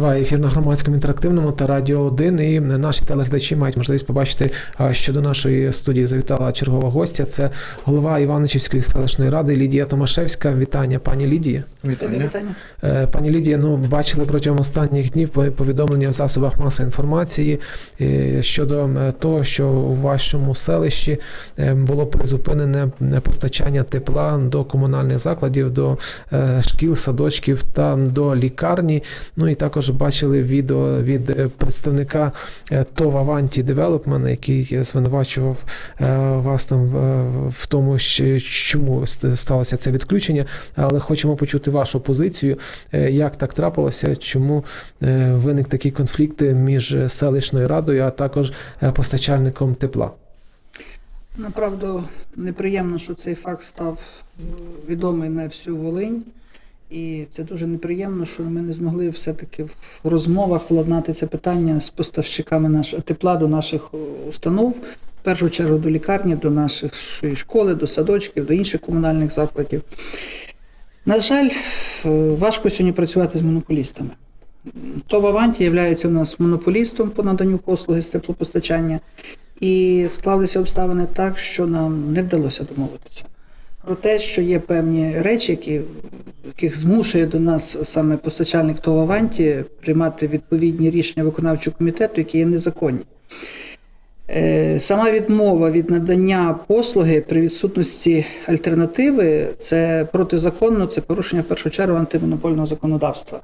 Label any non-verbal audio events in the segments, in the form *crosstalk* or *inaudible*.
Триває ефір на громадському інтерактивному та радіо 1. І наші телеглядачі мають можливість побачити, що до нашої студії завітала чергова гостя. Це голова Іваничівської селищної ради Лідія Томашевська. Вітання, пані Лідія. Вітання. Е, Пані Лідія, ну бачили протягом останніх днів повідомлення в засобах масової інформації е, щодо того, що у вашому селищі е, було призупинене постачання тепла до комунальних закладів, до шкіл, садочків та до лікарні. Ну і також бачили відео від е, представника е, ТОВ Avanti Development, який е, звинувачував вас там в, тому, чому сталося це відключення. Але хочемо почути вашу позицію, як так трапилося, чому виник такий конфлікт між селищною радою, а також постачальником тепла. Направду неприємно, що цей факт став відомий на всю Волинь. І це дуже неприємно, що ми не змогли все-таки в розмовах владнати це питання з поставщиками нашого тепла до наших е, установ, в першу чергу до лікарні, до нашої школи, до садочків, до інших комунальних закладів. На жаль, е, важко сьогодні працювати з монополістами. ТОВ Аванті є у нас монополістом по наданню послуги з теплопостачання. І склалися обставини так, що нам не вдалося домовитися. Про те, що є певні речі, які, яких змушує до нас саме постачальник ТОВ Аванті приймати відповідні рішення виконавчого комітету, які є незаконні. Е, Сама відмова від надання послуги при відсутності альтернативи це протизаконно, це порушення в першу чергу антимонопольного законодавства.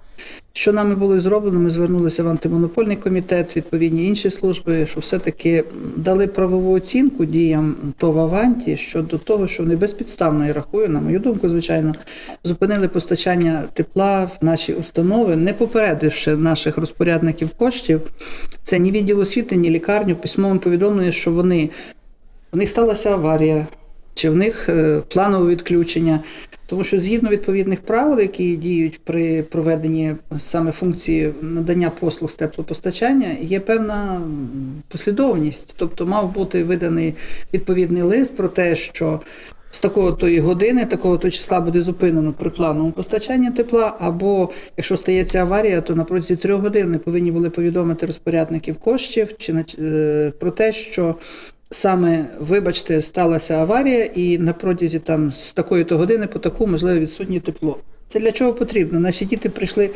Що нами було зроблено, ми звернулися в антимонопольний комітет, відповідні інші служби, що все-таки дали правову оцінку діям ТОВ Аванті щодо того, що вони безпідставно я рахую, на мою думку, звичайно, зупинили постачання тепла в наші установи, не попередивши наших розпорядників коштів. Це ні відділ освіти, ні лікарню, письмовим повідомлення, що вони в них сталася аварія, чи в них е, планове відключення. Тому що згідно відповідних правил, які діють при проведенні саме функції надання послуг з теплопостачання, є певна послідовність. Тобто мав бути виданий відповідний лист про те, що з такого тої години, такого то числа буде зупинено при плановому постачанні тепла, або якщо стається аварія, то на протязі трьох годин ми повинні були повідомити розпорядників коштів чи нач- е, про те, що саме, вибачте, сталася аварія, і на протязі там з такої то години по таку можливо відсутнє тепло. Це для чого потрібно? Наші діти прийшли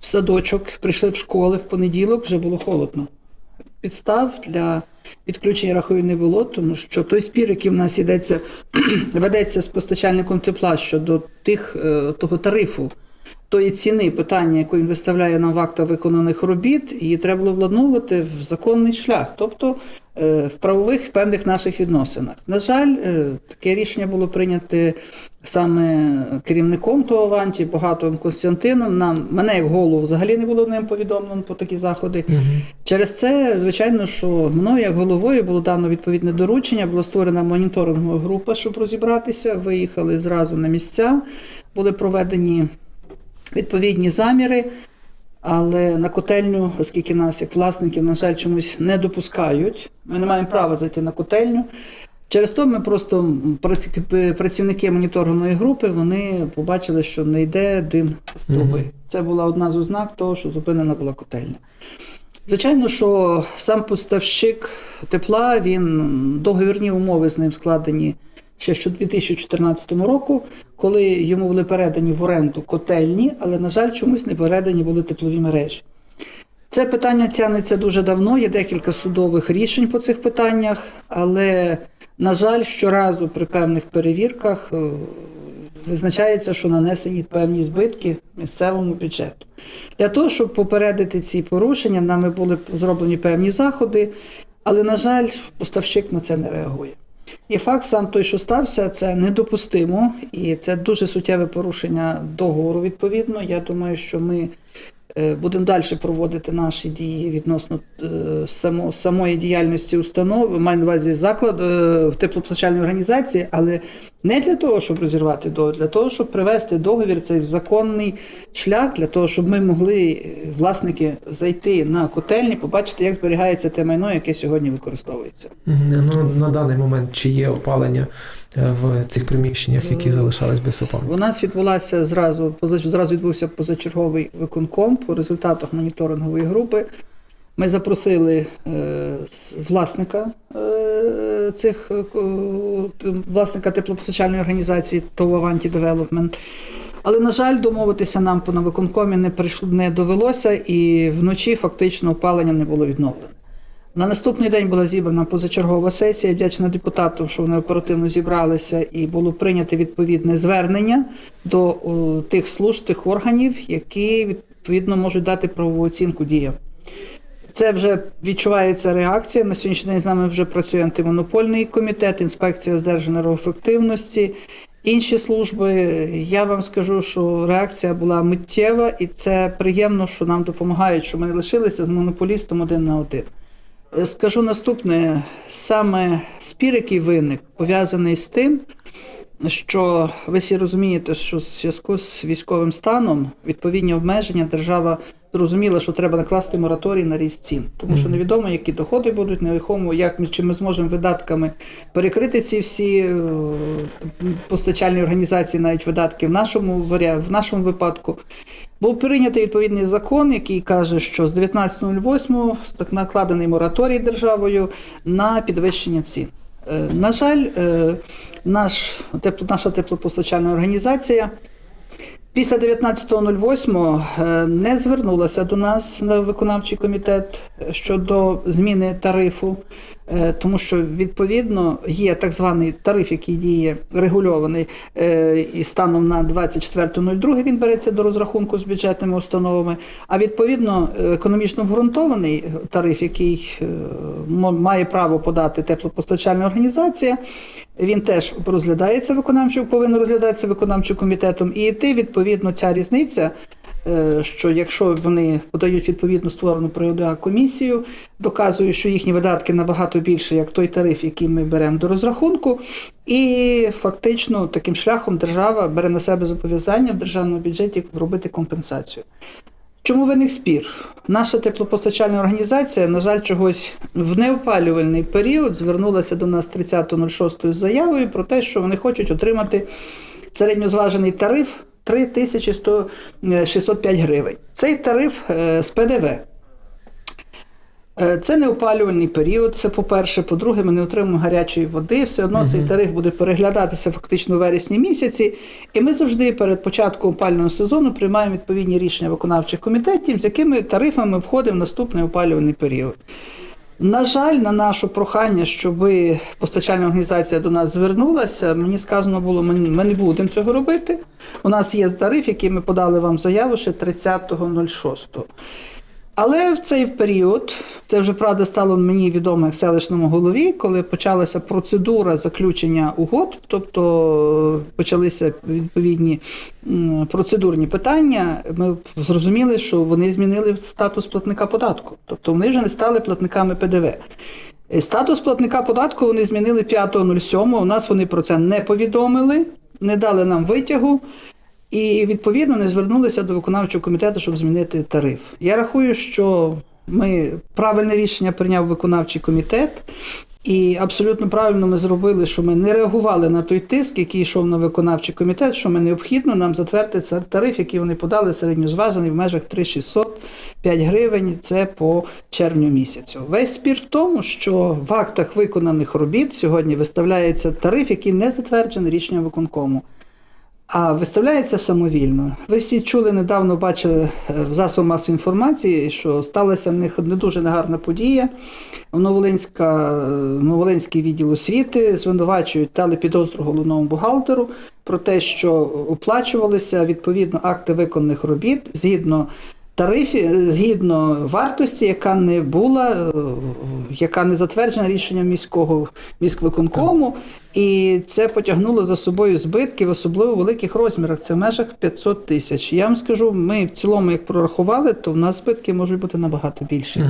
в садочок, прийшли в школи в понеділок, вже було холодно. Підстав для відключення рахую не було, тому що той спір, який в нас йдеться, *clears throat* ведеться з постачальником тепла щодо тих е, того тарифу, тої ціни питання, яку він виставляє нам в актах виконаних робіт, її треба було владновувати в законний шлях, тобто в правових певних наших відносинах. На жаль, е, таке рішення було прийняте саме керівником того Аванті, Богатовим Костянтином. Нам мене як голову взагалі не було ним повідомлено по такі заходи. Через це, звичайно, що мною як головою було дано відповідне доручення, була створена моніторингова група, щоб розібратися. Виїхали зразу на місця, були проведені відповідні заміри. Але на котельню, оскільки нас, як власників, на жаль, чомусь не допускають, ми не маємо права зайти на котельню. Через то ми просто працівники моніторингової групи вони побачили, що не йде дим з труби. Мгм. Це була одна з ознак того, що зупинена була котельня. Звичайно, що сам поставщик тепла, він договірні умови з ним складені ще що 2014 року, коли йому були передані в оренду котельні, але, на жаль, чомусь не передані були теплові мережі. Це питання тягнеться дуже давно, є декілька судових рішень по цих питаннях, але, на жаль, щоразу при певних перевірках е, визначається, що нанесені певні збитки місцевому бюджету. Для того, щоб попередити ці порушення, нами були зроблені певні заходи, але, на жаль, поставщик на це не реагує. І факт сам той, що стався, це недопустимо, і це дуже суттєве порушення договору. Відповідно, я думаю, що ми будемо далі проводити наші дії відносно е, само, самої діяльності установи, маю на увазі заклад е, теплопостачальної організації, але не для того, щоб розірвати договір, для того, щоб привести договір цей в законний шлях, для того, щоб ми могли, е, власники, зайти на котельні, побачити, як зберігається те майно, яке сьогодні використовується. Ну, на даний момент чи є опалення? е, в цих приміщеннях, які залишались без У нас відбулася зразу зразу відбувся позачерговий виконком по результатах моніторингової групи. Ми запросили е, власника е, цих е, власника теплопостачальної організації ТОВ «Аванті Девелопмент. Але, на жаль, домовитися нам по виконкомі не прийшло, не довелося, і вночі фактично опалення не було відновлено. На наступний день була зібрана позачергова сесія. Вдячна депутатам, що вони оперативно зібралися, і було прийнято відповідне звернення до о, тих служб, тих органів, які відповідно можуть дати правову оцінку діям. Це вже відчувається реакція. На сьогоднішній день з нами вже працює антимонопольний комітет, інспекція з держенергоефективності, інші служби. Я вам скажу, що реакція була миттєва, і це приємно, що нам допомагають, що ми не лишилися з монополістом один на один. Е, Скажу наступне: саме спір, який виник, пов'язаний з тим, що ви всі розумієте, що в зв'язку з військовим станом відповідні обмеження держава зрозуміла, що треба накласти мораторій на ріст цін, тому що невідомо, які доходи будуть, невідомо, як ми чи ми зможемо видатками перекрити ці всі е, постачальні організації, навіть видатки в нашому в нашому випадку. Був прийнятий відповідний закон, який каже, що з 19.08 накладений мораторій державою на підвищення цін. Е, На жаль, е, наш, наша теплопостачальна організація після 19.08 е, не звернулася до нас на виконавчий комітет щодо зміни тарифу, тому що відповідно є так званий тариф, який діє регульований е, і станом на 24.02 він береться до розрахунку з бюджетними установами. А відповідно е, економічно обґрунтований тариф, який е, має право подати теплопостачальна організація, він теж розглядається виконавчим, повинен розглядатися виконавчим комітетом. І йти відповідно ця різниця. Е, Що якщо вони подають відповідну створену при ОДА комісію, доказує, що їхні видатки набагато більше, як той тариф, який ми беремо до розрахунку, і фактично таким шляхом держава бере на себе зобов'язання в державному бюджеті робити компенсацію. Чому виник спір? Наша теплопостачальна організація, на жаль, чогось в неопалювальний період звернулася до нас 30.06 з заявою про те, що вони хочуть отримати середньозважений тариф 3100 гривень. Цей тариф е, з ПДВ. Е, Це не опалювальний період. Це по-перше. По-друге, ми не отримуємо гарячої води. Все одно цей тариф буде переглядатися фактично у вересні місяці. І ми завжди перед початком опалювального сезону приймаємо відповідні рішення виконавчих комітетів, з якими тарифами входимо в наступний опалювальний період. На жаль, на наше прохання, щоб постачальна організація до нас звернулася, мені сказано було, ми, не будемо цього робити. У нас є тариф, який ми подали вам заяву ще 30.06. Але в цей період, це вже правда стало мені відомо як селищному голові, коли почалася процедура заключення угод, тобто е, почалися відповідні процедурні питання, ми зрозуміли, що вони змінили статус платника податку. Тобто вони вже не стали платниками ПДВ. Е, Статус платника податку вони змінили 5.07. У нас вони про це не повідомили, не дали нам витягу. І відповідно не звернулися до виконавчого комітету, щоб змінити тариф. Я рахую, що ми правильне рішення прийняв виконавчий комітет, і абсолютно правильно ми зробили, що ми не реагували на той тиск, який йшов на виконавчий комітет, що ми необхідно нам затвердити тариф, який вони подали середньозважений в межах 3600 5 гривень. Це по червню місяцю. Весь спір в тому, що в актах виконаних робіт сьогодні виставляється тариф, який не затверджений рішенням виконкому. А виставляється самовільно. Ви всі чули недавно, бачили е, в засобах масової інформації, що сталася в них не дуже негарна подія. Новолинська, е, Новолинський відділ освіти звинувачують телепідозру головному бухгалтеру про те, що оплачувалися відповідно акти виконаних робіт згідно тарифі, згідно вартості, яка не була, е, яка не затверджена рішенням міського міськвиконкому, і це потягнуло за собою збитки в особливо великих розмірах. Це в межах 500 тисяч. Я вам скажу, ми в цілому, як прорахували, то в нас збитки можуть бути набагато більші.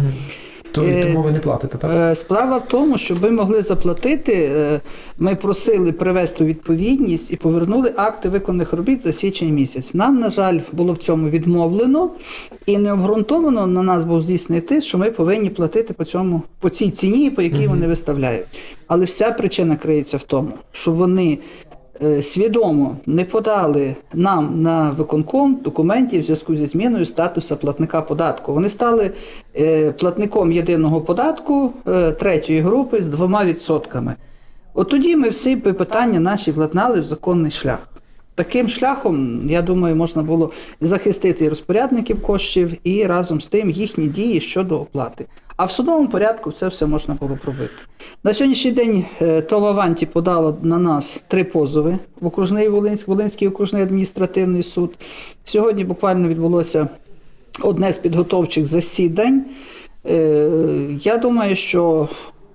То, Е, тому ви не платите, так? Е, Справа в тому, щоб ми могли заплатити, е, ми просили привести у відповідність і повернули акти виконаних робіт за січень місяць. Нам, на жаль, було в цьому відмовлено і необґрунтовано на нас був здійснений тиск, що ми повинні платити по цьому по цій ціні, по якій вони виставляють. Але вся причина криється в тому, що вони. Е, Свідомо не подали нам на виконком документів в зв'язку зі зміною статусу платника податку. Вони стали е, платником єдиного податку е, третьої групи з двома відсотками. От тоді ми всі питання наші владнали в законний шлях. Таким шляхом, я думаю, можна було захистити розпорядників коштів і разом з тим їхні дії щодо оплати. А в судовому порядку це все можна було пробити. На сьогоднішній день е, ТОВ «Аванті» подало на нас три позови в окружний Волинськ, Волинський окружний адміністративний суд. Сьогодні буквально відбулося одне з підготовчих засідань. Е, Я думаю, що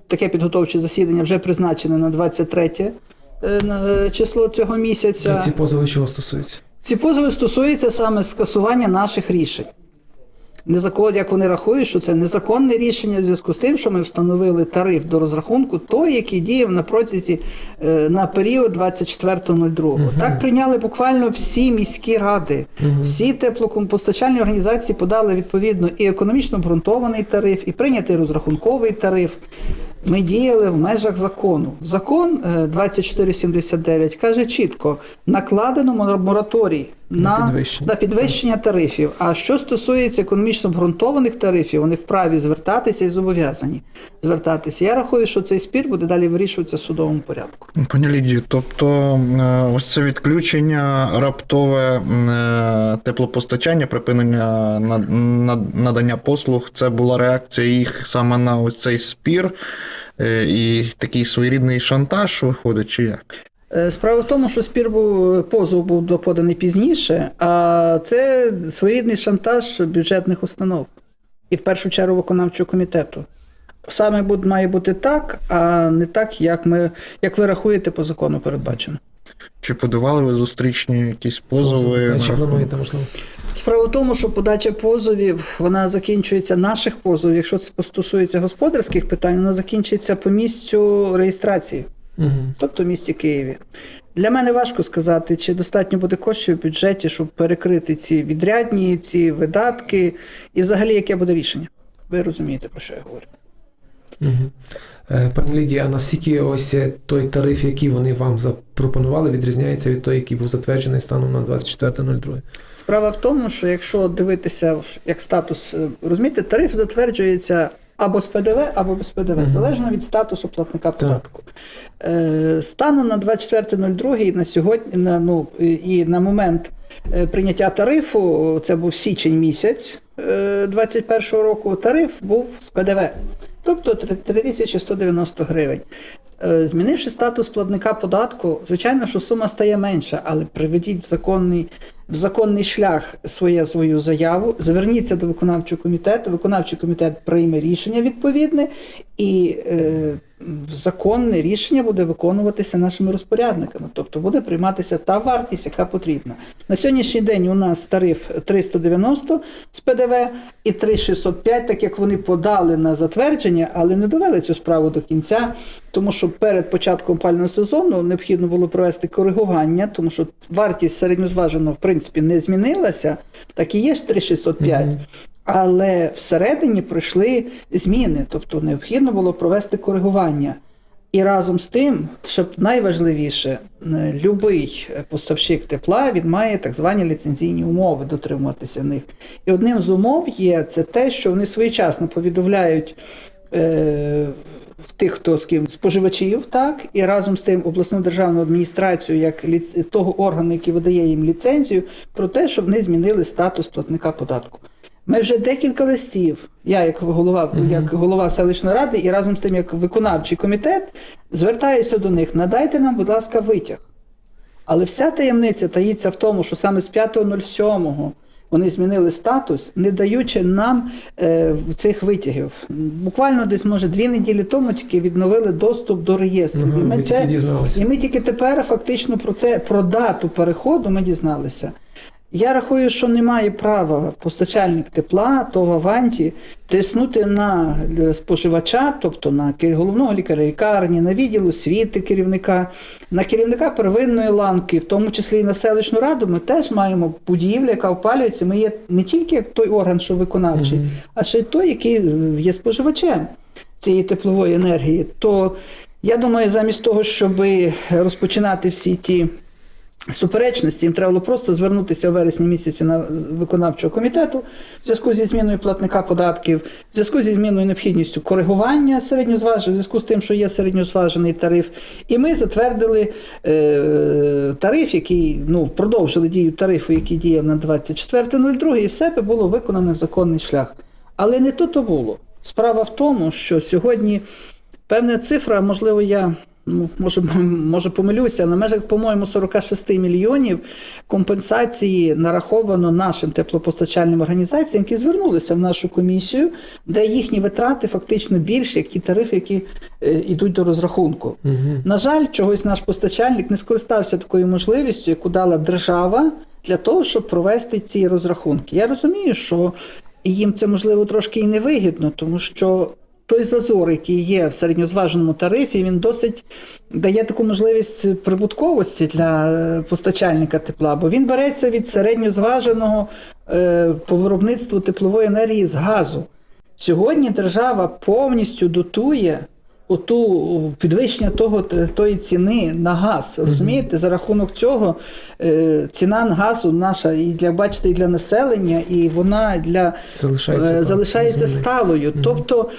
таке підготовче засідання вже призначене на 23 е, число цього місяця. Ці позови чого стосуються? Ці позови стосуються саме скасування наших рішень. Незакон, як вони рахують, що це незаконне рішення в зв'язку з тим, що ми встановили тариф до розрахунку, той, який діяв на протязі е, на період 24.02. Так прийняли буквально всі міські ради, всі теплокомпостачальні організації подали відповідно і економічно обґрунтований тариф, і прийнятий розрахунковий тариф. Ми діяли в межах закону. Закон е, 2479 каже чітко: накладено мора- мораторій На на, підвищення. на підвищення тарифів. А що стосується економічно обґрунтованих тарифів, вони вправі звертатися і зобов'язані звертатися. Я рахую, що цей спір буде далі вирішуватися в судовому порядку. Пані Лідію, тобто е, ось це відключення, раптове е, теплопостачання, припинення над- над- надання послуг, це була реакція їх саме на ось цей спір е, і такий своєрідний шантаж виходить, чи як? Е, Справа в тому, що спір був позов був до- поданий пізніше, а це своєрідний шантаж бюджетних установ і в першу чергу виконавчого комітету. Саме буде- має бути так, а не так, як ми як ви рахуєте по закону передбачено. Чи подавали ви зустрічні якісь позови? Чи плануєте, можливо? Справа в тому, що подача позовів вона закінчується наших позовів. Якщо це стосується господарських питань, вона закінчується по місцю реєстрації. Угу. тобто в місті Києві. Для мене важко сказати, чи достатньо буде коштів в бюджеті, щоб перекрити ці відрядні, ці видатки, і взагалі яке буде рішення. Ви розумієте, про що я говорю. Угу. Пані Лідія, а наскільки ось е, той тариф, який вони вам запропонували, відрізняється від того, який був затверджений станом на 24.02? Справа в тому, що якщо дивитися як статус, е, розумієте, тариф затверджується або з ПДВ, або без ПДВ, Мгм. залежно від статусу платника податку. Е, Станом на 24.02 і на сьогодні, на, ну, і- на момент е, прийняття тарифу, це був січень місяць 2021 року, тариф був з ПДВ, тобто 3190 гривень. Е, Змінивши статус платника податку, звичайно, що сума стає менша, але приведіть законний, в законний шлях своє, свою заяву, зверніться до виконавчого комітету, виконавчий комітет прийме рішення відповідне, і е, законне рішення буде виконуватися нашими розпорядниками, тобто буде прийматися та вартість, яка потрібна. На сьогоднішній день у нас тариф 390 з ПДВ і 3605, так як вони подали на затвердження, але не довели цю справу до кінця, тому що перед початком опального сезону необхідно було провести коригування, тому що вартість середньозваженого в принципі не змінилася, так і є ж 3605. Мгм. Але всередині пройшли зміни, тобто необхідно було провести коригування. І разом з тим, щоб найважливіше, е, любий поставщик тепла він має так звані ліцензійні умови дотримуватися них. І одним з умов є це те, що вони своєчасно повідомляють е, в тих, хто з ким споживачів, так, і разом з тим обласну державну адміністрацію як ліц... того органу, який видає їм ліцензію, про те, щоб вони змінили статус платника податку. Ми вже декілька листів, я як голова, Мгм. як голова селищної ради, і разом з тим, як виконавчий комітет, звертаюся до них: надайте нам, будь ласка, витяг. Але вся таємниця таїться в тому, що саме з 5.07 вони змінили статус, не даючи нам е, цих витягів. Буквально десь, може, дві неділі тому тільки відновили доступ до реєстрів. Угу, І ми ви це- тільки дізналися. і ми тільки тепер фактично про це, про дату переходу ми дізналися. Я рахую, що немає права постачальник тепла, то в Аванті, тиснути на споживача, тобто на головного лікаря лікарні, на відділ освіти керівника, на керівника первинної ланки, в тому числі і на селищну раду. Ми теж маємо будівлю, яка опалюється. Ми є не тільки як той орган, що виконавчий, Мгм. а ще й той, який е, є споживачем цієї теплової енергії. То я думаю, замість того, щоб розпочинати всі ті суперечності, їм треба було просто звернутися в вересні місяці на виконавчого комітету в зв'язку зі зміною платника податків, в зв'язку зі зміною необхідністю коригування середньозваженого, в зв'язку з тим, що є середньозважений тариф. І ми затвердили е, тариф, який ну, продовжили дію тарифу, який діяв на 24.02, і все би було виконано в законний шлях. Але не то то було. Справа в тому, що сьогодні певна цифра, можливо, я ну, може, *laughs* може помилюся, на межах, по-моєму, 46 мільйонів компенсації нараховано нашим теплопостачальним організаціям, які звернулися в нашу комісію, де їхні витрати фактично більші, як ті тарифи, які е, йдуть до розрахунку. Мгм. На жаль, чогось наш постачальник не скористався такою можливістю, яку дала держава для того, щоб провести ці розрахунки. Я розумію, що їм це можливо трошки і невигідно, тому що той зазор, який є в середньозваженому тарифі, він досить дає таку можливість прибутковості для е, постачальника тепла, бо він береться від середньозваженого е, по виробництву теплової енергії з газу. Сьогодні держава повністю дотує оту підвищення того тої ціни на газ. Розумієте, за рахунок цього е, ціна на газу наша і для бачите, і для населення, і вона для Залишається, залишається сталою. Тобто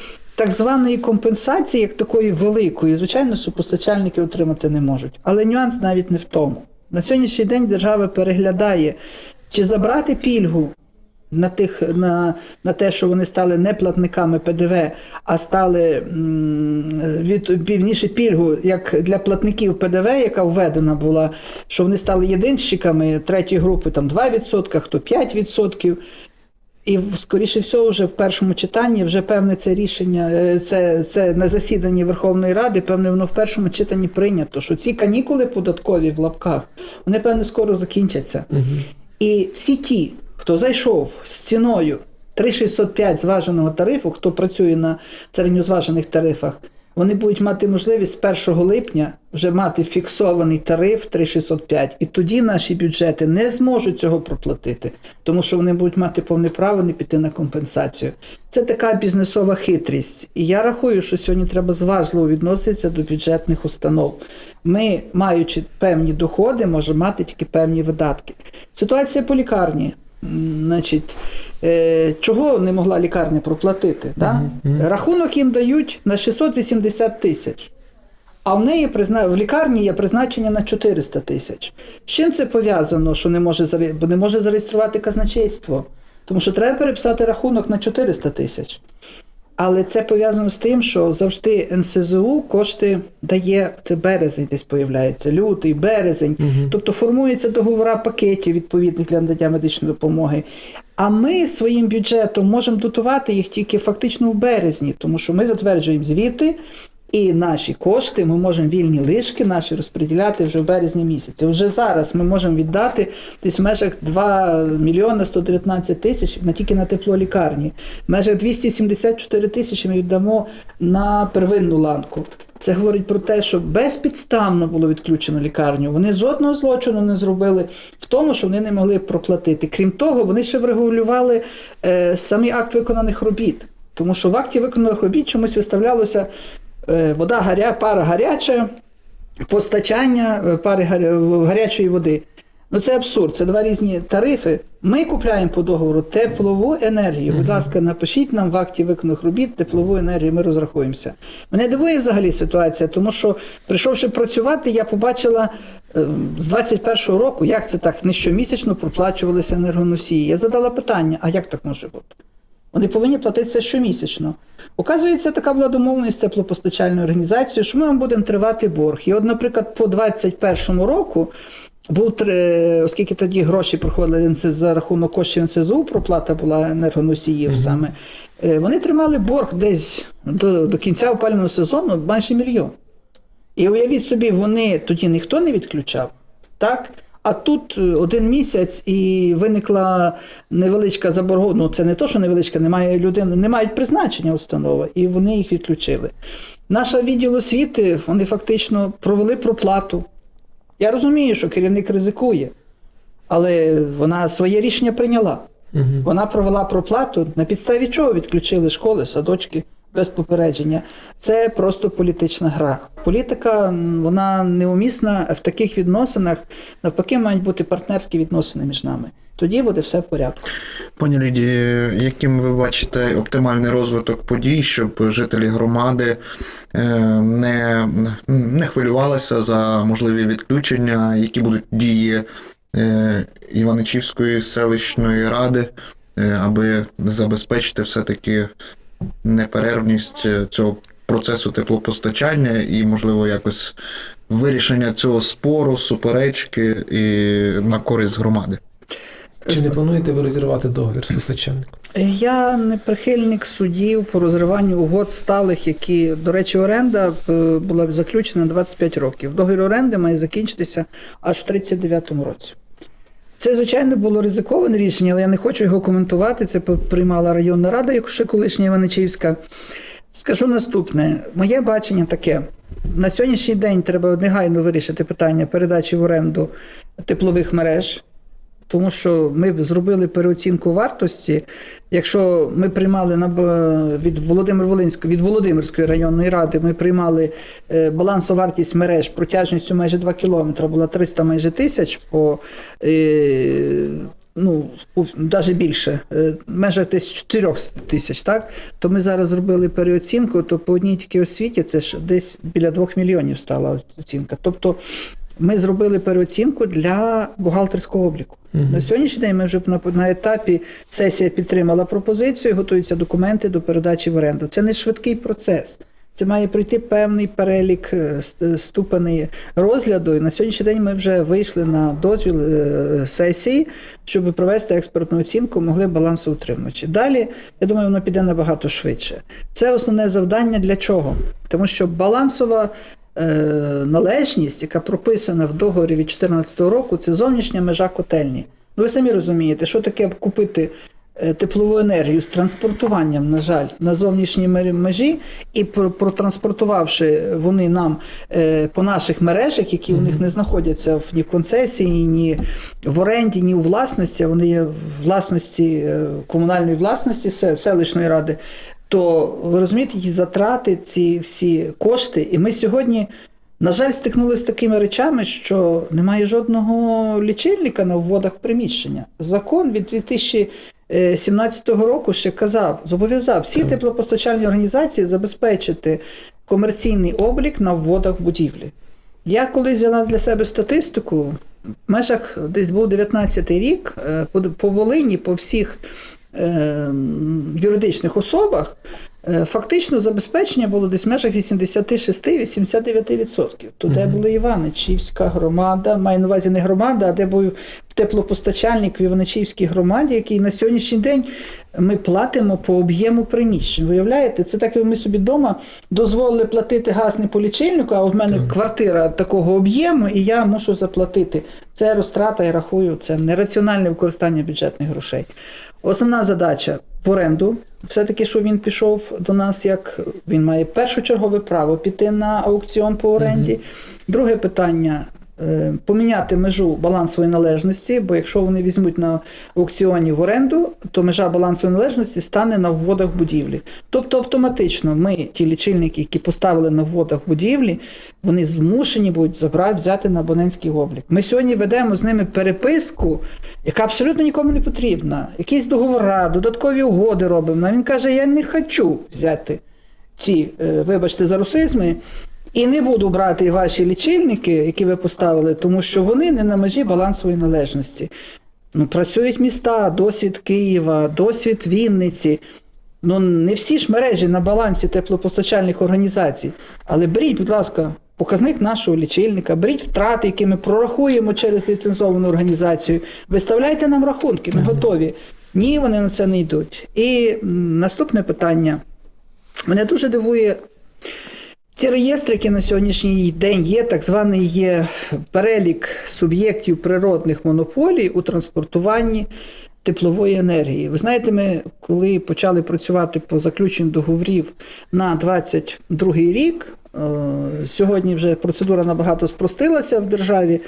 так званої компенсації, як такої великої, звичайно, що постачальники отримати не можуть. Але нюанс навіть не в тому. На сьогоднішній день держава переглядає, чи забрати пільгу. На тих на, на те, що вони стали не платниками ПДВ, а стали від півніше пільгу як для платників ПДВ, яка введена була, що вони стали єдинщиками третьої групи, там 2%, хто 5%. І скоріше всього, вже в першому читанні вже певне це рішення, е, це, це на засіданні Верховної Ради, певне, воно в першому читанні прийнято, що ці канікули податкові в лапках, вони певне скоро закінчаться. Угу. І всі ті, хто зайшов з ціною 3,605 зваженого тарифу, хто працює на середньозважених тарифах, вони будуть мати можливість з 1 липня вже мати фіксований тариф 3,605. І тоді наші бюджети не зможуть цього проплатити, тому що вони будуть мати повне право не піти на компенсацію. Це така бізнесова хитрість. І я рахую, що сьогодні треба зважливо відноситися до бюджетних установ. Ми, маючи певні доходи, можемо мати тільки певні видатки. Ситуація по лікарні. Значить, чого не могла лікарня проплатити? Да? Мгм. Рахунок їм дають на 680 тисяч. А в неї призна... в лікарні є призначення на 400 тисяч. З чим це пов'язано, що не може заре... не може зареєструвати казначейство? Тому що треба переписати рахунок на 400 тисяч. Але це пов'язано з тим, що завжди НСЗУ кошти дає, це березень десь появляється, лютий, березень. Угу. Тобто формуються договора пакетів відповідних для надання медичної допомоги. А ми своїм бюджетом можемо дотувати їх тільки фактично в березні, тому що ми затверджуємо звіти. І наші кошти ми можемо вільні лишки наші розподіляти вже в березні місяці. Вже зараз ми можемо віддати десь в межах 2 мільйони 119 тисяч на тільки на тепло лікарні. В межах 274 тисячі ми віддамо на первинну ланку. Це говорить про те, що безпідставно було відключено лікарню. Вони жодного злочину не зробили в тому, що вони не могли проплатити. Крім того, вони ще врегулювали е, самий акт виконаних робіт. Тому що в акті виконаних робіт чомусь виставлялося вода гаря, пара гаряча, постачання е, пари гаря, гарячої води. Ну це абсурд, це два різні тарифи. Ми купляємо по договору теплову енергію. Будь ласка, напишіть нам в акті виконаних робіт теплову енергію, ми розрахуємося. Мене дивує взагалі ситуація, тому що прийшовши працювати, я побачила е, з 21-го року, як це так не щомісячно проплачувалися енергоносії. Я задала питання: а як так може бути? Вони повинні платитися щомісячно. Оказується, така була домовленість з теплопостачальною організацією, що ми вам будемо тривати борг. І от, наприклад, по 2021 року був оскільки тоді гроші проходили за рахунок коштів НСЗУ, проплата була енергоносіїв саме. е, Вони тримали борг десь до, до кінця опалювального сезону майже мільйон. І уявіть собі, вони тоді ніхто не відключав, так? А тут е, один місяць і виникла невеличка заборгованість. Ну, це не то, що невеличка, немає людини, не мають призначення установа, і вони їх відключили. Наша відділ освіти, вони фактично провели проплату. Я розумію, що керівник ризикує, але вона своє рішення прийняла. Угу. Вона провела проплату, на підставі чого відключили школи, садочки без попередження. Це просто політична гра. Політика вона неумісна в таких відносинах. Навпаки, мають бути партнерські відносини між нами. Тоді буде все в порядку. Пані Лідії, яким ви бачите оптимальний розвиток подій, щоб жителі громади е, не, не хвилювалися за можливі відключення, які будуть дії е, Іваничівської селищної ради, е, аби забезпечити все-таки неперервність е, цього процесу теплопостачання і, можливо, якось вирішення цього спору, суперечки і на користь громади. Чи не плануєте ви розірвати договір з постачальником? Я не прихильник судів по розриванню угод сталих, які, до речі, оренда е, була заключена 25 років. Договір оренди має закінчитися аж в 39-му році. Це, звичайно, було ризиковане рішення, але я не хочу його коментувати. Це приймала районна рада, як ще колишня Іваничівська. Скажу наступне: моє бачення таке: на сьогоднішній день треба негайно вирішити питання передачі в оренду теплових мереж. Тому що ми зробили переоцінку вартості. Якщо ми приймали на від Володимир Волинської, від Володимирської районної ради, ми приймали е, балансовартість мереж протяжністю майже 2 кілометри, була 300 майже тисяч по е, ну, навіть більше, е, десь 4 тисяч, так? То ми зараз зробили переоцінку, то по одній тільки освіті це ж десь біля 2 мільйонів стала оцінка. Тобто ми зробили переоцінку для бухгалтерського обліку. Мгм. На сьогоднішній день ми вже на, на етапі сесія підтримала пропозицію, готуються документи до передачі в оренду. Це не швидкий процес. Це має пройти певний перелік е, ступеней розгляду. І на сьогоднішній день ми вже вийшли на дозвіл е, сесії, щоб провести експертну оцінку, могли балансоутримувачі. Далі, я думаю, воно піде набагато швидше. Це основне завдання для чого? Тому що балансова належність, яка прописана в договорі від 2014 року, це зовнішня межа котельні. Ну, ви самі розумієте, що таке купити е, теплову енергію з транспортуванням, на жаль, на зовнішній межі, і протранспортувавши вони нам е, по наших мережах, які у них не знаходяться в ні в концесії, ні в оренді, ні у власності, вони є в власності е, комунальної власності селищної ради, то ви розумієте, її затрати, ці всі кошти. І ми сьогодні. На жаль, стикнулися з такими речами, що немає жодного лічильника на вводах приміщення. Закон від 2017 року ще казав, зобов'язав всі теплопостачальні організації забезпечити комерційний облік на вводах будівлі. Я колись взяла для себе статистику. В межах десь був 19-й рік е, по, Волині, по всіх юридичних особах Е, Фактично забезпечення було десь в межах 86-89%. То де Мгм. була Іваничівська громада, маю на увазі не громада, а де був теплопостачальник в Іваничівській громаді, який на сьогоднішній день ми платимо по об'єму приміщень. Виявляєте, це так, як ми собі вдома дозволили платити газ не по лічильнику, а от в мене Так. квартира такого об'єму, і я мушу заплатити. Це розтрата, я рахую, це нераціональне використання бюджетних грошей. Основна задача в оренду. Все-таки, що він пішов до нас, як він має першочергове право піти на аукціон по оренді. Друге питання. Е, Поміняти межу балансової належності, бо якщо вони візьмуть на аукціоні в оренду, то межа балансової належності стане на вводах будівлі. Тобто автоматично ми, ті лічильники, які поставили на вводах будівлі, вони змушені будуть забрати, взяти на абонентський облік. Ми сьогодні ведемо з ними переписку, яка абсолютно нікому не потрібна. Якісь договори, додаткові угоди робимо. А він каже: я не хочу взяти ці, е, вибачте, за русизми. І не буду брати ваші лічильники, які ви поставили, тому що вони не на межі балансової належності. Ну, працюють міста, досвід Києва, досвід Вінниці. Ну, не всі ж мережі на балансі теплопостачальних організацій. Але беріть, будь ласка, показник нашого лічильника, беріть втрати, які ми прорахуємо через ліцензовану організацію. Виставляйте нам рахунки, ми готові. Ні, вони на це не йдуть. І м, наступне питання. Мене дуже дивує Ці реєстри, які на сьогоднішній день є, так званий є перелік суб'єктів природних монополій у транспортуванні теплової енергії. Ви знаєте, ми коли почали працювати по заключенню договорів на 22 рік, е, сьогодні вже процедура набагато спростилася в державі.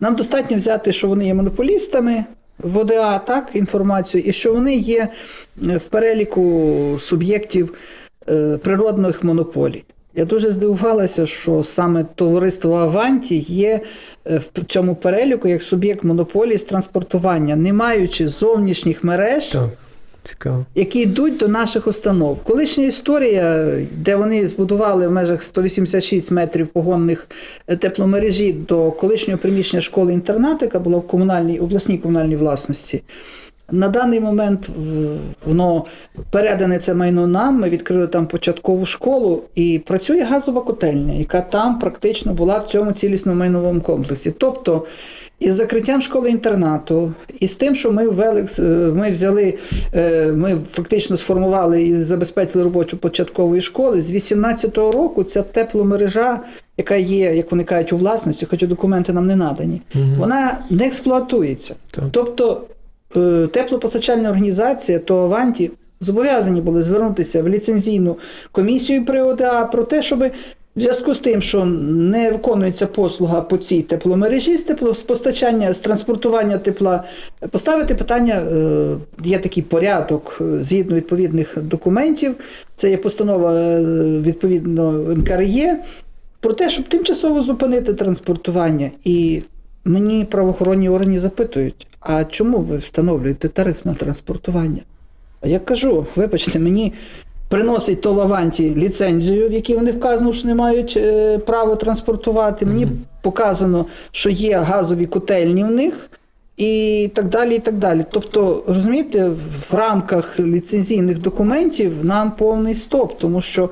Нам достатньо взяти, що вони є монополістами в ОДА, так, інформацію, і що вони є в переліку суб'єктів е, природних монополій. Я дуже здивувалася, що саме товариство Аванті є е, в цьому переліку як суб'єкт монополії з транспортування, не маючи зовнішніх мереж, Так, цікаво. які йдуть до наших установ. Колишня історія, де вони збудували в межах 186 метрів погонних е, тепломережі до колишнього приміщення школи інтернату, яка була в комунальній обласній комунальній власності. На даний момент воно передане це майно нам. Ми відкрили там початкову школу і працює газова котельня, яка там практично була в цьому цілісному майновому комплексі. Тобто, із закриттям школи інтернату, і з тим, що ми ввели, е, ми взяли, е, ми фактично сформували і забезпечили роботу початкової школи. З 18-го року ця тепломережа, яка є, як вони кажуть, у власності, хоча документи нам не надані, Мгм. вона не експлуатується. Так. Тобто е, теплопостачальна організація, то Аванті зобов'язані були звернутися в ліцензійну комісію при ОДА про те, щоб в зв'язку з тим, що не виконується послуга по цій тепломережі з тепло- з транспортування тепла, поставити питання, е, є такий порядок е, згідно відповідних документів. Це є постанова відповідно НКРЄ про те, щоб тимчасово зупинити транспортування. І мені правоохоронні органи запитують: а чому ви встановлюєте тариф на транспортування? А я кажу, вибачте, мені приносить то в Аванті ліцензію, в якій вони вказано, що не мають е, права транспортувати. Мені показано, що є газові котельні в них. І так далі, і так далі. Тобто, розумієте, в рамках ліцензійних документів нам повний стоп, тому що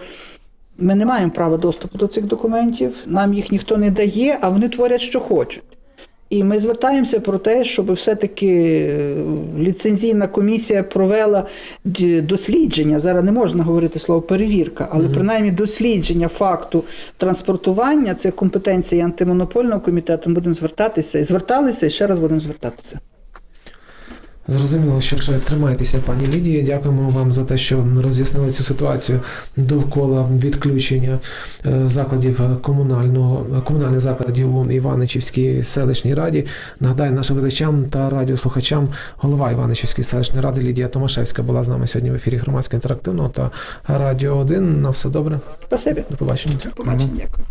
ми не маємо права доступу до цих документів, нам їх ніхто не дає, а вони творять, що хочуть. І ми звертаємося про те, щоб все-таки е, ліцензійна комісія провела дослідження. Зараз не можна говорити слово перевірка, але принаймні дослідження факту транспортування це компетенція антимонопольного комітету. Ми будемо звертатися і зверталися, і ще раз будемо звертатися. Зрозуміло, що ж тримайтеся, пані Лідії. Дякуємо вам за те, що роз'яснили цю ситуацію довкола відключення е, закладів комунального комунальних закладів у Іваничівській селищній раді. Нагадаю нашим глядачам та радіослухачам, голова Іваничівської селищної ради Лідія Томашевська була з нами сьогодні в ефірі громадського інтерактивного та радіо 1. На все добре. Спасибі. До побачення. Побачення. Дякую.